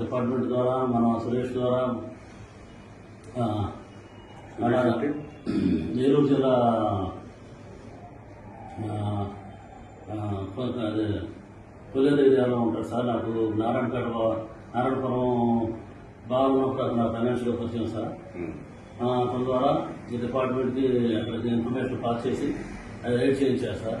Department ద్వారా మన సురేష్ ద్వారా ఏలూరు జిల్లా అదే కొల్లేరు ఏరియాలో ఉంటారు సార్ నాకు. నారాయణపేట నారాయణపురం బాగున్నప్పుడు అక్కడ ఫైనాన్షియల్ పరిచయం సార్. అతని ద్వారా ఈ డిపార్ట్మెంట్కి అక్కడికి ఇన్ఫర్మేషన్ పాస్ చేసి అది రైడ్ చేయించారు సార్.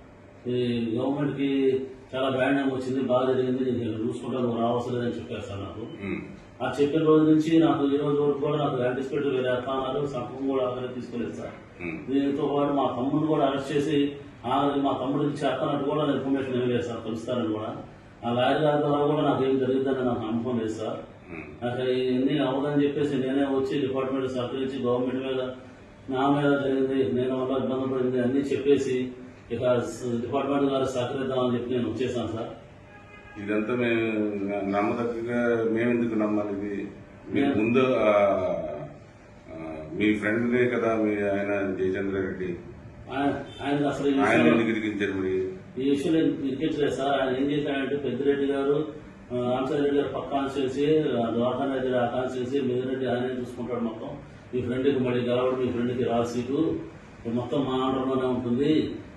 ఈ గవర్నమెంట్కి చాలా బ్రాండ్ నేమ్ వచ్చింది బాగా జరిగింది నీకు చూసుకుంటా నువ్వు రావాల్సి లేదని చెప్పారు సార్ నాకు. ఆ చెప్పిన రోజు నుంచి నాకు ఈ రోజు వరకు కూడా నాకు యాంటిసిపేట్ వేరే అర్థాలు సంపం కూడా ఆఖరి తీసుకోలేదు సార్. దీంతో పాటు మా తమ్ముడిని కూడా అరెస్ట్ చేసి మా తమ్ముడికి చేస్తానట్టు కూడా ఇన్ఫర్మేషన్ ఏం లేదు సార్ కలుస్తారని కూడా ఆ లాయర్ గారి ద్వారా కూడా నాకు ఏం జరిగిందని నాకు నమ్మకం లేదు సార్. నాకు ఇవన్నీ అవ్వదని చెప్పేసి నేనే వచ్చి డిపార్ట్మెంట్ సహకరించి గవర్నమెంట్ మీద నా మీద జరిగింది నేను వల్ల ఇబ్బంది పడింది అన్నీ చెప్పేసి ఇక డిపార్ట్మెంట్ గారు సహకరిద్దామని చెప్పి నేను వచ్చేసాను సార్. ఇదంతా మేము నమ్మదగ్గగా మేమెందుకు నమ్మాలి? ఇది మీకు ముందు మీ ఫ్రెండ్నే కదా మీ ఆయన జయచంద్ర రెడ్డి. ఆయన ఆయన అసలు ఈ ఆయన ఎందుకు ఇరికించారు మరి? ఈ విషయంలో ఇరికించలేదు సార్. ఆయన ఏం చేశాడంటే పెద్దిరెడ్డి గారు రామసాయి రెడ్డి గారు పక్క కాన్స్టిట్యూన్సీ ద్వారకా రెడ్డి ఆ కాన్స్టిట్యూన్సీ మిగిలిరెడ్డి ఆయనే చూసుకుంటాడు మొత్తం. మీ ఫ్రెండ్కి మళ్ళీ గెలవడం మీ ఫ్రెండ్కి రా సీటు. ఇది మొత్తం మా ఆంధ్రలోనే ఉంటుంది.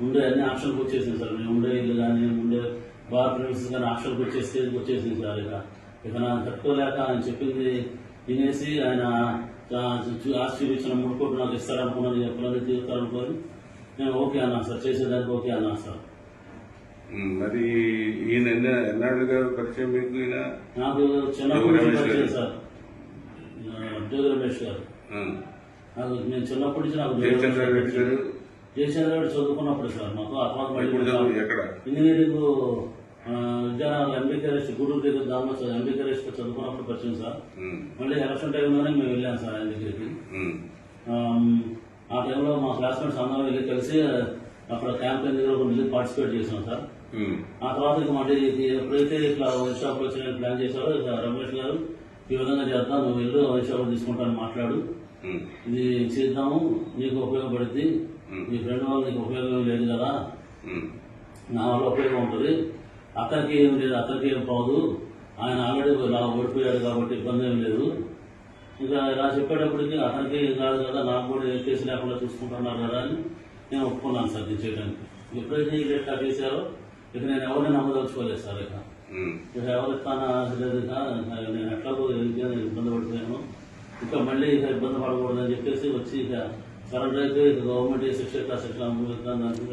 ఉండే అన్ని ఆప్షన్కి వచ్చేసింది సార్. నేను ఉండే ఇల్లు కానీ ఉండే బార్ ప్రిమిసెస్ కానీ ఆప్షన్కి వచ్చే స్టేజ్కి వచ్చేసింది సార్ ఇక. ఇక నాకు తట్టుకోలేక ఆయన చెప్పింది తినేసి ఆయన ఆస్తి ఇచ్చిన మూడు కోట్లు నాకు ఇస్తారనుకున్నది ఎప్పుడైనా తీరుతారనుకొని నేను ఓకే అన్నాను సార్. చేసేదానికి ఓకే అన్నాను సార్. మరి ఈయన ఎన్న ఎన్నాళ్ళుగా పరిచయం మీకు ఈయన? నాకు చిన్నప్పటి నుంచి పరిచయం సార్. జోగి రమేష్ గారు. నాకు నేను చిన్నప్పటి నుంచి నాకు రెడ్డి గారు చదువుకున్నప్పుడు సార్ మాకు ఆ తర్వాత మళ్ళీ ఎక్కడ? ఇంజనీరింగ్ ఆ, విజయనగరం ఎంబీకే రెస్ట్ గూడూరు దగ్గర దామో ఎంబీకే రెస్ట్ చదువుకున్నప్పుడు పరిచయం సార్. మళ్ళీ ఎలక్షన్ టైంలోనే మేము వెళ్ళాం సార్ ఆయన దగ్గరికి. ఆ టైంలో మా క్లాస్మేట్స్ అందరం వెళ్ళి కలిసి అక్కడ క్యాంపెయిన్ దగ్గర ఒక వెళ్ళి పార్టిసిపేట్ చేసాం సార్. ఆ తర్వాత ఇక మళ్ళీ ఎప్పుడైతే ఇట్లా వైన్ షాప్ వచ్చి ప్లాన్ చేశారో ఇక రమేష్ గారు ఈ విధంగా చేద్దాం నువ్వు వెళ్ళు వైన్ షాప్ తీసుకుంటాను మాట్లాడు. ఇది చేద్దాము నీకు ఉపయోగపడుద్ది. నీ ఫ్రెండ్ వల్ల నీకు ఉపయోగం లేదు కదా. నా వల్ల ఉపయోగం ఉంటుంది. అతనికి ఏం లేదు అతనికి ఏం పోదు. ఆయన ఆల్రెడీ ఇలా ఓడిపోయాడు కాబట్టి ఇబ్బంది ఏం లేదు. ఇంకా ఇలా చెప్పేటప్పటికి అతనికి ఏం కాదు కదా నాకు కూడా ఏ కేసు లేకుండా చూసుకుంటున్నారు కదా అని నేను ఒప్పుకున్నాను సార్ ఇది చేయడానికి ఎప్పుడైతే ఇది ఎట్లా చేశారో ఇక నేను ఎవరిని నమ్మదలుచుకోలేదు సార్ ఇక. ఇక ఎవరు ఇస్తానా లేదు ఇక. నేను ఎట్లాగో ఇంకేం ఇబ్బంది పడిపోయాను ఇంకా మళ్ళీ ఇక ఇబ్బంది పడకూడదని చెప్పేసి వచ్చి ఇక సరెండర్ అయితే ఇక గవర్నమెంట్ ఏ శిక్ష ఎట్లా శిక్ష అనుభవిస్తాను దానికి